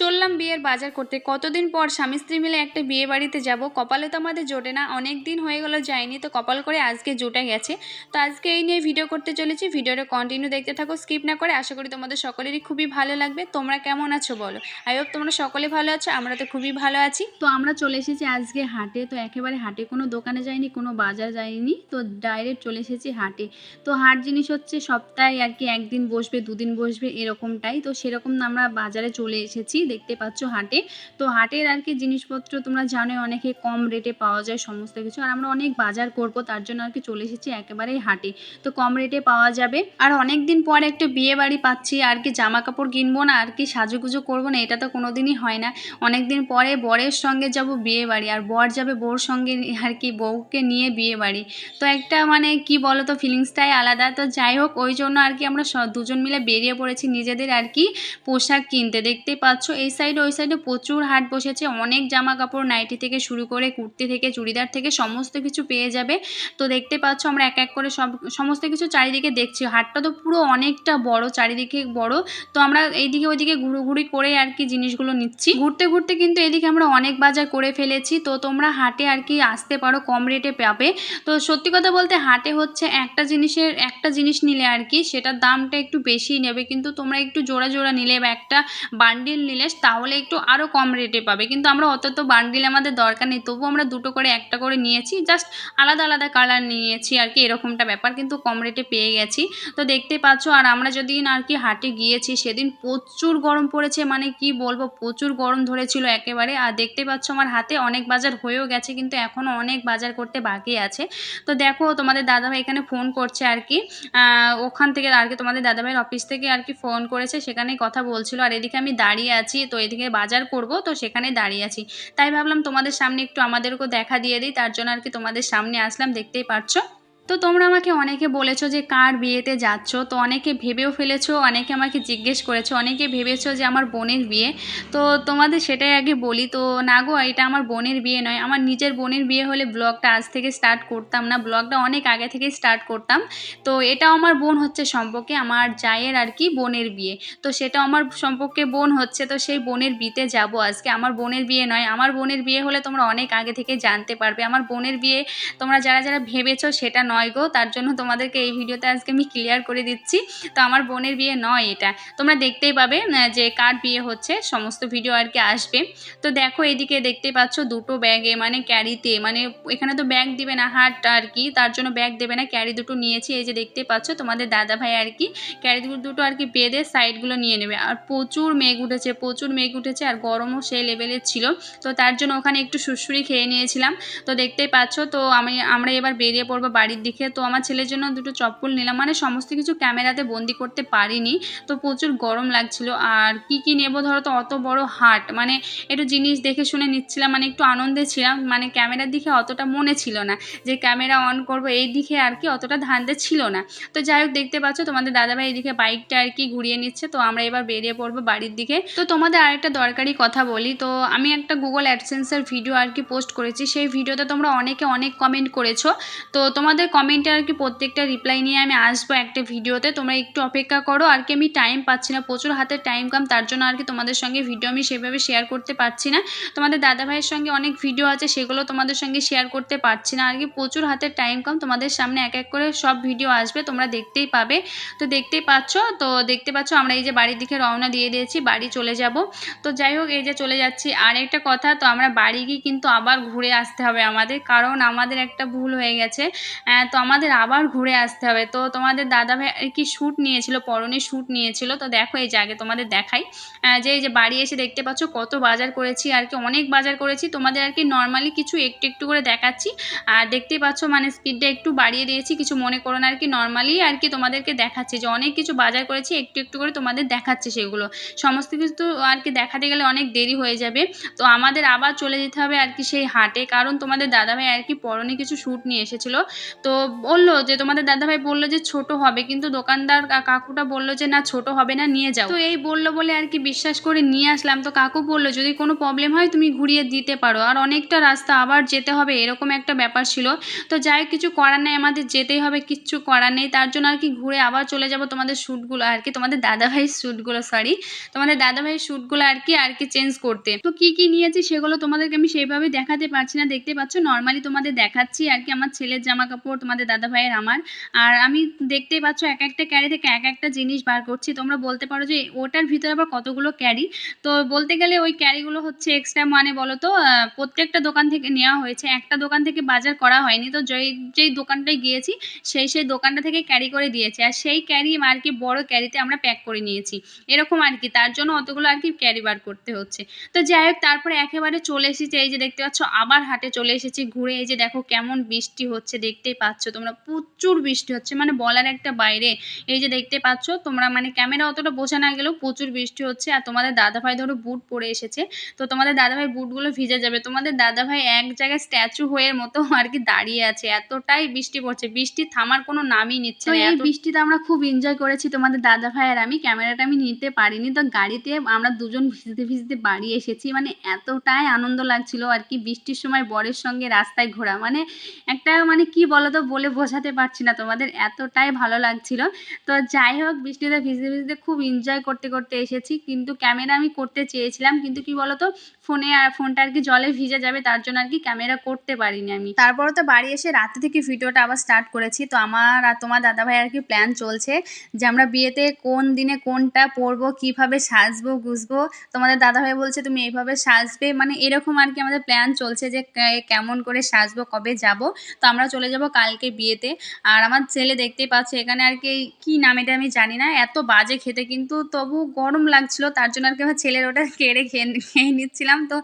চললাম বিয়ের বাজার করতে। কতদিন পর স্বামী স্ত্রী মিলে একটা বিয়ে বাড়িতে যাব? কপালে তো আমাদের জোটে না। অনেক দিন হয়ে গেল যায়নি, তো কপাল করে আজকে জোটে গেছে। তো আজকে এই নিয়ে ভিডিও করতে চলেছি। ভিডিওটা কন্টিনিউ দেখতে থাকো স্কিপ না করে। আশা করি তোমাদের সকলেরই খুবই ভালো লাগবে। তোমরা কেমন আছো বলো? আই হোপ তোমরা সকলে ভালো আছো, আমরা তো খুবই ভালো আছি। তো আমরা চলে এসেছি আজকে হাটে। তো একেবারে হাটে, কোনো দোকানে যাইনি, কোনো বাজার যাইনি। তো ডাইরেক্ট চলে এসেছি হাটে। তো হাট জিনিস হচ্ছে সপ্তাহে আর কি একদিন বসবে, দুদিন বসবে, এরকমটাই। তো সেরকম আমরা বাজারে চলে এসেছি। দেখতে পাচ্ছ হাটে। তো হাটের আর কি জিনিসপত্র তোমরা জানো অনেকে কম রেটে পাওয়া যায় সমস্ত কিছু। আর আমরা অনেক বাজার করব, তার জন্য আর কি চলে এসেছি একেবারেই হাটে। তো কম রেটে পাওয়া যাবে। আর অনেক দিন পরে একটা বিয়ে বাড়ি পাচ্ছি, আর কি জামা কাপড় কিনবো না, আর কি সাজুগুজু করব না, এটা তো কোনো দিনই হয় না। অনেক দিন পরে বরের সঙ্গে যাব বিয়ে বাড়ি, আর বর যাবে বউর সঙ্গে আর কি বউকে নিয়ে বিয়ে বাড়ি। তো একটা মানে কি বলো তো ফিলিংসটাই আলাদা। তো যাই হোক, ওই জন্য আর কি আমরা দুজন মিলে বেরিয়ে পড়েছি নিজেদের আর কি পোশাক কিনতে। দেখতে পাচ্ছ এই সাইডে ওই সাইডে প্রচুর হাট বসেছে। অনেক জামা কাপড় নাইটি থেকে শুরু করে কুর্তি থেকে, চুড়িদার থেকে সমস্ত কিছু পেয়ে যাবে। তো দেখতে পাচ্ছ আমরা এক এক করে সব, সমস্ত কিছু চারিদিকে দেখছি। হাটটা তো পুরো অনেকটা বড়, চারিদিকে বড়। তো আমরা এইদিকে ওইদিকে ঘুরোঘুরি করে আর কি জিনিসগুলো নিচ্ছি। ঘুরতে ঘুরতে কিন্তু এদিকে আমরা অনেক বাজার করে ফেলেছি। তো তোমরা হাটে আর কি আসতে পারো, কম রেটে পাবে। তো সত্যি কথা বলতে হাটে হচ্ছে একটা জিনিসের, একটা জিনিস নিলে আর কি সেটার দামটা একটু বেশি নেবে। কিন্তু তোমরা একটু জোড়া জোড়া নিলে বা একটা বান্ডিল নিলে তাহলে একটু আরও কম রেটে পাবে। কিন্তু আমরা অত তো বান্ডিল আমাদের দরকার নেই তবু আমরা দুটো করে, একটা করে নিয়েছি। জাস্ট আলাদা আলাদা কালার নিয়েছি আর কি, এরকমটা ব্যাপার। কিন্তু কম রেটে পেয়ে গেছি। তো দেখতে পাচ্ছ, আর আমরা যেদিন আর কি হাটে গিয়েছি, সেদিন প্রচুর গরম পড়েছে। মানে কি বলব, প্রচুর গরম ধরেছিল একেবারে। আর দেখতে পাচ্ছ, আমার হাতে অনেক বাজার হয়েও গেছে, কিন্তু এখনও অনেক বাজার করতে বাকি আছে। তো দেখো, তোমাদের দাদাভাই এখানে ফোন করছে আর কি। ওখান থেকে আর কি তোমাদের দাদাভাইয়ের অফিস থেকে আর কি ফোন করেছে, সেখানেই কথা বলছিল। আর এদিকে আমি দাঁড়িয়ে আছি। তো এদিকে বাজার করব, তো সেখানে দাঁড়িয়ে আছি। তাই ভাবলাম তোমাদের সামনে একটু আমাদেরকেও দেখা দিয়ে দিই, তার জন্য আর কি তোমাদের সামনে আসলাম, দেখতেই পারছ। তো তোমরা আমাকে অনেকে বলেছ যে কার বিয়েতে যাচ্ছ, তো অনেকে ভেবেও ফেলেছো, অনেকে আমাকে জিজ্ঞেস করেছ, অনেকে ভেবেছো যে আমার বোনের বিয়ে। তো তোমাদের সেটাই আগে বলি, তো না গো, এটা আমার বোনের বিয়ে নয়, আমার নিজের বোনের বিয়ে হলে ব্লগটা আজ থেকে স্টার্ট করতাম না, ব্লগটা অনেক আগে থেকেই স্টার্ট করতাম। তো এটাও আমার বোন হচ্ছে সম্পর্কে, আমার জায়ের আর কি বোনের বিয়ে। তো সেটা আমার সম্পর্কে বোন হচ্ছে, তো সেই বোনের বিয়েতে যাব আজকে। আমার বোনের বিয়ে নয়, আমার বোনের বিয়ে হলে তোমরা অনেক আগে থেকে জানতে পারবে। আমার বোনের বিয়ে তোমরা যারা যারা ভেবেছো সেটা নয়। গো, তার জন্য তোমাদেরকে এই ভিডিওতে আজকে আমি ক্লিয়ার করে দিচ্ছি। তো আমার বোনের বিয়ে নয় এটা। তোমরা দেখতেই পাবে যে কার বিয়ে হচ্ছে, সমস্ত ভিডিও আর কি আসবে। তো দেখো এদিকে দেখতে পাচ্ছ দুটো ব্যাগে মানে ক্যারিতে মানে এখানে তো ব্যাগ দিবে না হাট আর কি, তার জন্য ব্যাগ দেবে না ক্যারি দুটো নিয়েছি, এই যে দেখতে পাচ্ছ তোমাদের দাদা ভাই আর কি ক্যারি দুটো আর কি বেঁধে সাইডগুলো নিয়ে নেবে। আর প্রচুর মেঘ উঠেছে, প্রচুর মেঘ উঠেছে আর গরমও সেই লেভেলের ছিল। তো তার জন্য ওখানে একটু সুড়সুড়ি খেয়ে নিয়েছিলাম। তো দেখতেই পাচ্ছ, তো আমি, আমরা এবার বেরিয়ে পড়ব বাড়ির দিকে তো আমার ছেলের জন্য দুটো চপ্পল নিলাম। মানে সমস্ত কিছু ক্যামেরাতে বন্দি করতে পারিনি। তো প্রচুর গরম লাগছিল। আর কি কি নেব ধরো তো? অত বড় হাট। মানে একটু জিনিস দেখে শুনে নিচ্ছিলাম। মানে একটু আনন্দে ছিলাম। মানে ক্যামেরার দিকে অতটা মনে ছিল না যে ক্যামেরা অন করব। এই দিকে আর কি অতটা ধান্দে ছিল না। তো যাই হোক, দেখতে পাচ্ছ তোমাদের দাদাভাই এদিকে বাইকটা আর কি ঘুরিয়ে নিচ্ছে। তো আমরা এবার বেরিয়ে পড়ব বাড়ির দিকে। তো তোমাদের আরেকটা দরকারি কথা বলি। তো আমি একটা গুগল অ্যাডসেন্সের ভিডিও আর কি পোস্ট করেছি। সেই ভিডিওতে তোমরা অনেকে অনেক কমেন্ট করেছ। তো তোমাদের কমেন্টে আর কি প্রত্যেকটা রিপ্লাই নিয়ে আমি আসব একটা ভিডিওতে। তোমরা একটু অপেক্ষা করো, আর কি আমি টাইম পাচ্ছি না, প্রচুর হাতে টাইম কম, তার জন্য আর কি তোমাদের সঙ্গে ভিডিও আমি সেভাবে শেয়ার করতে পারছি না। তোমাদের দাদা ভাইয়ের সঙ্গে অনেক ভিডিও আছে, সেগুলো তোমাদের সঙ্গে শেয়ার করতে পারছি না, আর কি প্রচুর হাতের টাইম কম, তোমাদের সামনে এক এক করে সব ভিডিও আসবে, তোমরা দেখতেই পাবে। তো দেখতেই পাচ্ছ, তো দেখতে পাচ্ছ আমরা এই যে বাড়ির দিকে রওনা দিয়ে দিয়েছি, বাড়ি চলে যাব। তো যাই হোক, এই যে চলে যাচ্ছি। আর একটা কথা, তো আমরা বাড়ি গিয়ে কিন্তু আবার ঘুরে আসতে হবে আমাদের, কারণ আমাদের একটা ভুল হয়ে গেছে। তো আমাদের আবার ঘুরে আসতে হবে। তো তোমাদের দাদা ভাই আর কি শ্যুট নিয়েছিল? পরনে শ্যুট নিয়েছিল। তো দেখো এই যে আগে তোমাদের দেখাই। যে এই যে বাড়ি এসে দেখতে পাচ্ছ কত বাজার করেছি, আর কি অনেক বাজার করেছি। তোমাদের আর কি নর্মালি কিছু একটু একটু করে দেখাচ্ছি। আর দেখতেই পাচ্ছ মানে স্পিডটা একটু বাড়িয়ে দিয়েছি। কিছু মনে করো না আর কি নর্মালি আর কি তোমাদেরকে দেখাচ্ছি যে অনেক কিছু বাজার করেছি, একটু একটু করে তোমাদের দেখাচ্ছে সেগুলো। সমস্ত কিছু আর কি দেখাতে গেলে অনেক দেরি হয়ে যাবে। তো আমাদের আবার চলে যেতে হবে আর কি সেই হাটে। কারণ তোমাদের দাদাভাই আর কি পরনে কিছু শ্যুট নিয়ে এসেছিল। তো বলল যে, তোমাদের দাদাভাই বলল যে, ছোট হবে, কিন্তু দোকানদার কাকুটা বলল যে, না, ছোট হবে না, নিয়ে যাও। তো এই বলল বলে আর কি বিশ্বাস করে নিয়ে আসলাম। তো কাকু বলল, যদি কোনো প্রবলেম হয়, তুমি ঘুরিয়ে দিতে পারো। আর অনেকটা রাস্তা আবার যেতে হবে, এরকম একটা ব্যাপার ছিল। তো যাই কিছু করার নেই, আমাদের যেতেই হবে, কিচ্ছু করার নেই। তার জন্য আর কি ঘুরে আবার চলে যাব তোমাদের শ্যুটগুলো আর কি তোমাদের দাদাভাইয়ের শ্যুটগুলো সরি তোমাদের দাদাভাইয়ের শ্যুটগুলো আর কি আর কি চেঞ্জ করতে। তো কি কি নিয়েছি সেগুলো তোমাদেরকে আমি সেইভাবে দেখাতে পারছি না, দেখতে পাচ্ছ? নর্মালি তোমাদের দেখাচ্ছি আর কি আমার ছেলের জামা কাপড় তোমাদের দাদাভাইয়ের আমার। আর আমি দেখতেই পাচ্ছ এক একটা ক্যারি থেকে এক একটা জিনিস বার করছি। তোমরা বলতে পারো যে ওটার ভিতরে আবার কতগুলো ক্যারি তো বলতে গেলে ওই ক্যারিগুলো হচ্ছে এক্সট্রা মানে বলো তো প্রত্যেকটা দোকান থেকে নেওয়া হয়েছে। একটা দোকান থেকে বাজার করা হয়নি। তো যেই যেই দোকানটায় গিয়েছি, সেই সেই দোকানটা থেকে ক্যারি করে দিয়েছে। আর সেই ক্যারি আর কি বড় ক্যারিতে আমরা প্যাক করে নিয়েছি। এরকম আর কি। তার জন্য অতগুলো আর কি ক্যারি বার করতে হচ্ছে। তো যাই হোক, তারপরে একেবারে চলে এসেছি। এই যে দেখতে পাচ্ছ, আবার হাটে চলে এসেছি। ঘুরে এই যে দেখো কেমন বৃষ্টি হচ্ছে, দেখতেই পাচ্ছ তোমরা প্রচুর বৃষ্টি হচ্ছে। মানে বলার একটা বাইরে। এই যে দেখতে পাচ্ছ তোমরা মানে ক্যামেরা অতটা বোঝা না গেলেও প্রচুর বৃষ্টি হচ্ছে। আর তোমাদের দাদাভাই ধরো বুট পরে এসেছে। তো তোমাদের দাদাভাই বুটগুলো ভিজে যাবে। তোমাদের দাদাভাই এক জায়গায় স্ট্যাচু হয়ে মতো আর কি দাঁড়িয়ে আছে। এতটাই বৃষ্টি পড়ছে। বৃষ্টি থামার কোনো নামই নিচ্ছে না। এই বৃষ্টিতে আমরা খুব এনজয় করেছি তোমাদের দাদাভাই আর আমি। ক্যামেরাটা আমি নিতে পারিনি। তো গাড়িতে আমরা দুজন ভিজতে ভিজতে বাড়ি এসেছি। মানে এতটাই আনন্দ লাগছিল আর কি বৃষ্টির সময় বরের সঙ্গে রাস্তায় ঘোরা। মানে একটা মানে কি বলো তো বলে বোঝাতে পারছি না, তোমাদের এতটাই ভালো লাগছিল। তো যাই হোক বৃষ্টিতে ভিজতে ভিজতে খুব এনজয় করতে করতে এসেছি। কিন্তু ক্যামেরা আমি করতে চেয়েছিলাম, কিন্তু কি বলো তো ফোনে আর ফোনটা আর কি জলে ভিজে যাবে, তার জন্য আর কি ক্যামেরা করতে পারিনি আমি। তারপরে তো বাড়ি এসে রাতে থেকে ভিডিওটা আবার স্টার্ট করেছি। তো আমার আর তোমার দাদাভাই আর কি প্ল্যান চলছে যে আমরা বিয়েতে কোন দিনে কোনটা পরবো, কীভাবে সাজবো, গুজবো। তোমাদের দাদাভাই বলছে, তুমি এইভাবে সাজবে? মানে এরকম আর কি আমাদের প্ল্যান চলছে যে কেমন করে সাজবো, কবে যাব। তো আমরা চলে যাব কালকে বিয়েতে। আর আমার ছেলে দেখতেই পাচ্ছে, এখানে আর কি কি নাম এটা আমি জানি না। এত বাজে খেতে কিন্তু তবু গরম লাগছিল, তার জন্য আর কি আমার ছেলের ওটা কেড়ে খেয়ে খেয়ে নিচ্ছিলাম। তো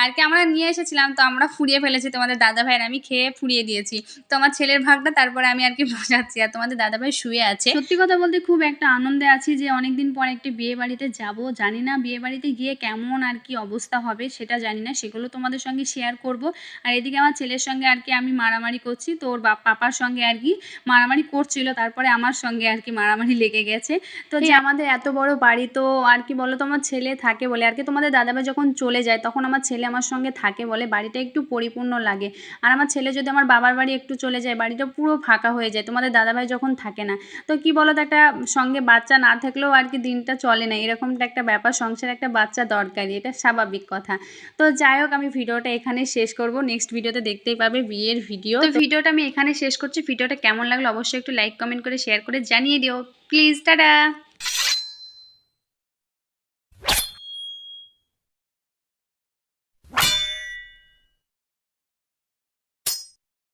আর কি আমরা নিয়ে এসেছিলাম, তো আমরা ফুরিয়ে ফেলেছি তোমাদের দাদা ভাইয়ের, আমি খেয়ে ফুরিয়ে দিয়েছি। তো আমার ছেলের ভাগটা, তারপরে আমি আর কি বোঝাচ্ছি। আর তোমাদের দাদা ভাই শুয়ে আছে। সত্যি কথা বলতে খুব একটা আনন্দে আছি যে অনেকদিন পর একটি বিয়ে বাড়িতে যাব। জানি না বিয়ে বাড়িতে গিয়ে কেমন আর কি অবস্থা হবে, সেটা জানি না। সেগুলো তোমাদের সঙ্গে শেয়ার করব। আর এদিকে আমার ছেলের সঙ্গে আর কি আমি মারামারি করছি, তো ওর বাপ পাপার সঙ্গে আর কি মারামারি করছিল তারপরে আমার সঙ্গে আর কি মারামারি লেগে গেছে। তো যে আমাদের এত বড় বাড়ি তো আর কি বলো তো আমার ছেলে থাকে বলে আর কি তোমাদের দাদাভাই যখন চলে যায় তখন আমার ছেলে আমার সঙ্গে থাকে বলে বাড়িটা একটু পরিপূর্ণ লাগে। আর আমার ছেলে যদি আমার বাবার বাড়ি একটু চলে যায় বাড়িটা পুরো ফাঁকা হয়ে যায় তোমাদের দাদাভাই যখন থাকে না তো কি বলো তো একটা সঙ্গে বাচ্চা না থাকলেও আর কি দিনটা চলে না। এরকমটা একটা ব্যাপার সংসারে একটা বাচ্চা দরকারি এটা স্বাভাবিক কথা। তো যাই হোক আমি ভিডিওটা এখানে শেষ করব। নেক্সট ভিডিওতে দেখতেই পাবে বিয়ের ভিডিও। তো ভিডিওটা আমি এখানে শেষ করছি। ভিডিওটা কেমন লাগল অবশ্যই একটু লাইক কমেন্ট করে শেয়ার করে জানিয়ে দিও। Please tata